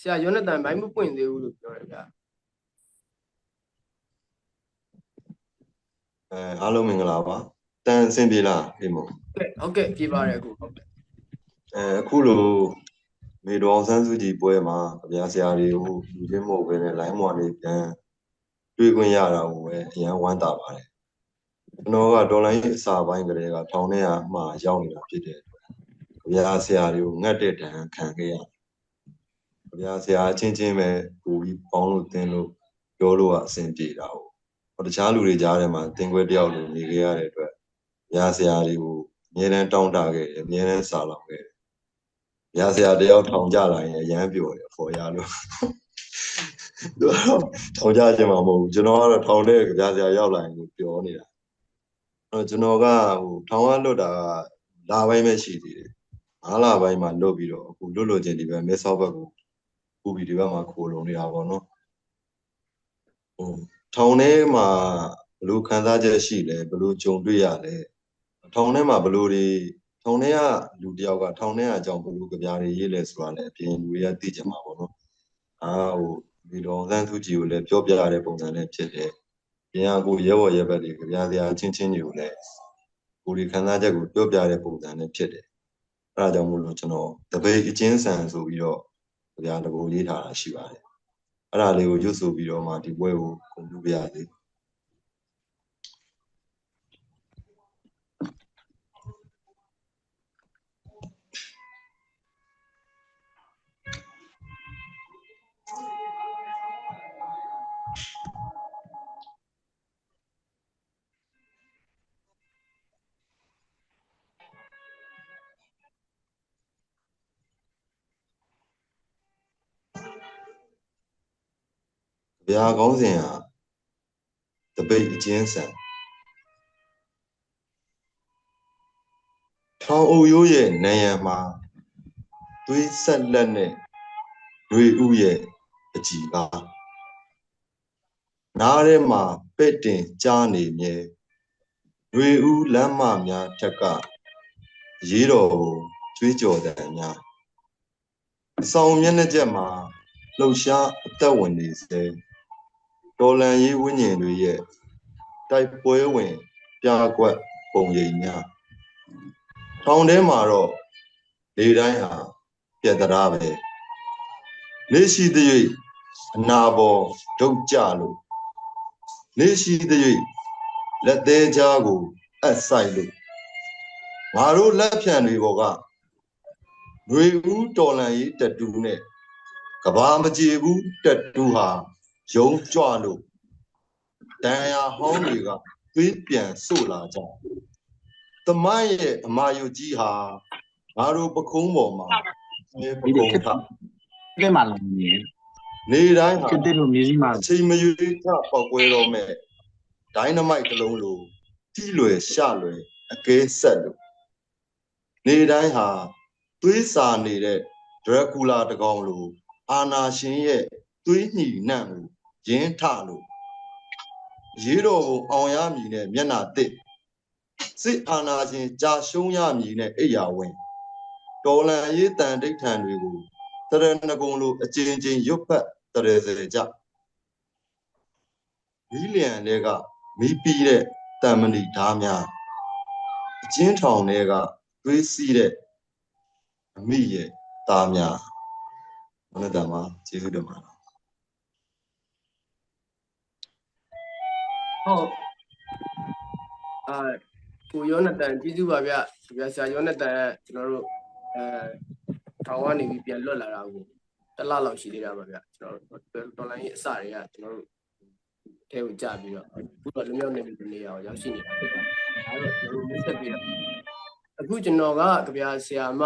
ဆရာယောနသန်ဘိုင်းမပွင့်သေးဘူးလို့ပြောတယ်ဗျာအဲအားလုံးမင်္ဂလာပါတန်အဆင်ပြေလားဒီမို့ဟုတ်ကဲ့ဟုတ်ကဲ့ပြေးပါတယ်အခုဟုတ်ကဲ့အဲအခုလိုမေတော်အောင်ဆန်းစုကြည်ပွဲမှာဗျာဆရာတွေကိုလူချင်းမဟုတ်ဘဲနဲ့ line မော်နေပြန်တွေ့ခွင့်ရတာကိုပဲအရန်ဝမ်းသာပါတယ်ကျွန်တော်ကဒေါ်လာရေးအစာပိုင်းကလေးကထောင်ထဲကမှရောက်နေတာဖြစ်တဲ့အတွက်ဗျာဆရာတွေကိုငတ်တဲ့တန်ခံခဲ့ရတယ် ဗျာဆရာအချင်းချင်းပဲပူပြီးပေါင်းလို့တင်းလို့ပြောလို့ကအဆင်ပြေတာဟုတ်ဟောတခြားလူတွေကြားထဲမှာတင်ခွဲတယောက်လိုနေခဲ့ရတဲ့အတွက်ဗျာဆရာတွေကိုအမြဲတမ်းတောင်းတခဲ့တယ်အမြဲတမ်းစာလောက်ခဲ့တယ်ရဆရာတယောက်ထောင်ကြလာရင်အရန်ပျော်တယ်ဖော်ရလို့သူကတော့ထောင်ကြခြင်းမှာမဟုတ်ဘူးကျွန်တော်ကတော့ထောင်တဲ့ကြဆရာရောက်လာရင်ကိုပျော်နေတာအဲ့တော့ကျွန်တော်ကဟိုထောင်ကလွတ်တာကလာပိုင်းပဲရှိသေးတယ်၅လပိုင်းမှာလွတ်ပြီးတော့အခုလွတ်လွတ်ချင်းဒီဘက်မဲဆောက်ဘက်ကို ပူပြီးဒီဘက်မှာခိုလုံနေတာပေါ့နော်ဟိုထောင်ထဲမှာဘယ်လိုခံစားချက်ရှိလဲဘယ်လိုကြုံတွေ့ရလဲထောင်ထဲမှာဘယ်လိုတွေထောင်ထဲကလူတယောက်ကထောင်ထဲကအကြောင်းဘယ်လိုကြပြားတွေရေးလဲဆိုတာလည်းအပြင်လူတွေကသိကြမှာပေါ့နော်။အာဟိုဒီတော်စန်းသူကြီးကိုလည်းပြောပြရတဲ့ပုံစံနဲ့ဖြစ်တယ်။ပြင်ကကိုရဲဘော်ရဲဘက်တွေကြပြားစရာချင်းချင်းတွေကိုလည်းကိုဒီခန်းစားချက်ကိုပြောပြတဲ့ပုံစံနဲ့ဖြစ်တယ်။အဲဒါကြောင့်မို့လို့ကျွန်တော်တပိတ်အချင်းဆန်ဆိုပြီးတော့ ကြပြားတကူရေးထားတာရှိပါတယ်။အဲ့ဒါလေးကိုရွတ်ဆိုပြီးတော့မှဒီပွဲကိုဂုဏ်ပြုပြရစေ။ ဗျာကောင်းစဉ်ဟာတပိတ်အချင်းဆန်ထောင်အုပ်ရိုးရဲ့နံရံမှာသွေးဆက်လက်နဲ့ရွေဥရဲ့အကြည်ပါနားထဲမှာပဲ့တင်ကြားနေမြဲရွေဥလမ်းမများထက်ကရေးတော်ကိုကြွေးကြော်တဲ့များအဆောင်မျက်နှာချက်မှာလှုပ်ရှားအသက်ဝင်နေစေ တော်လန်ရေးဝိညာဉ်တွေရဲ့တိုက်ပွဲဝင်ပြကွက်ပုံရိပ်များထောင်ထဲမှာတော့လေတိုင်းဟာပြက်တရားပဲနေရှိသ၍အနာပေါ်ဒုတ်ကြလို့နေရှိသ၍လက်သေးကြားကိုအပ်ဆိုင်လို့ငါတို့လက်ဖြံတွေပေါ်ကຫນွေဦးတော်လန်ရေးတတူနဲ့ကဘာမကြေဘူးတတူဟာ ယုံကြွလို့တန်ရာဟောင်းတွေကသွေးပြန်ဆို့လာကြ။တမိုင်းရဲ့အမာယုတ်ကြီးဟာငါတို့ပခုံးပေါ်မှာနေပကုံးထတဲ့မှာလည်းနေနေတိုင်းဟာဖြစ်တဲ့လိုမျိုးကြီးမှာအချိန်မရွေးထပေါက်ကွဲတော့မဲ့ဒိုင်းနမိုက်တစ်လုံးလိုတီးလွယ်ရှလွယ်အကဲဆက်လို့နေတိုင်းဟာသွေးစာနေတဲ့ဒရကူလာတကောင်လိုအာနာရှင်ရဲ့သွေးညှိနှံ့ကို ရင်းထလို့ရေးတော်ကိုအောင်ရမည်နဲ့မျက်နာတစ်စစ်အာဏာရှင်ကြာရှုံးရမည်နဲ့အိယာဝင်တော်လန်ရေးတန်ဒိဋ္ဌံတွေကိုတရဏဂုံလိုအကျဉ်းချင်းရွတ်ဖတ်တရစေကြမီလျံတွေကမီးပြီးတဲ့တံမဏိဓာများအချင်းထောင်တွေကသွေးစီးတဲ့အမိရဲ့သားများမနတ္တမှာကျေးဇူးတင်ပါတယ် ဟုတ်အာကိုယောနသန်ကျေးဇူးပါဗျဗျာဆရာယောနသန်ကကျွန်တော်တို့အဲထောင်ကနေပြီးပြန်လွတ်လာတာကိုတစ်လလောက်ရှိသေးတာပါဗျကျွန်တော်တို့ဒေါ်လာရေးအစတွေကကျွန်တော်တို့ထဲကိုကြပြီးတော့အခုတော့လူမျိုးနေနေနေရအောင်ရောက်ရှိနေတာဖြစ်ပါတယ်အဲဒါတော့ကျွန်တော်တို့မြတ်ဆက်ပြီးတော့အခုကျွန်တော်ကကြဗျာဆရာမ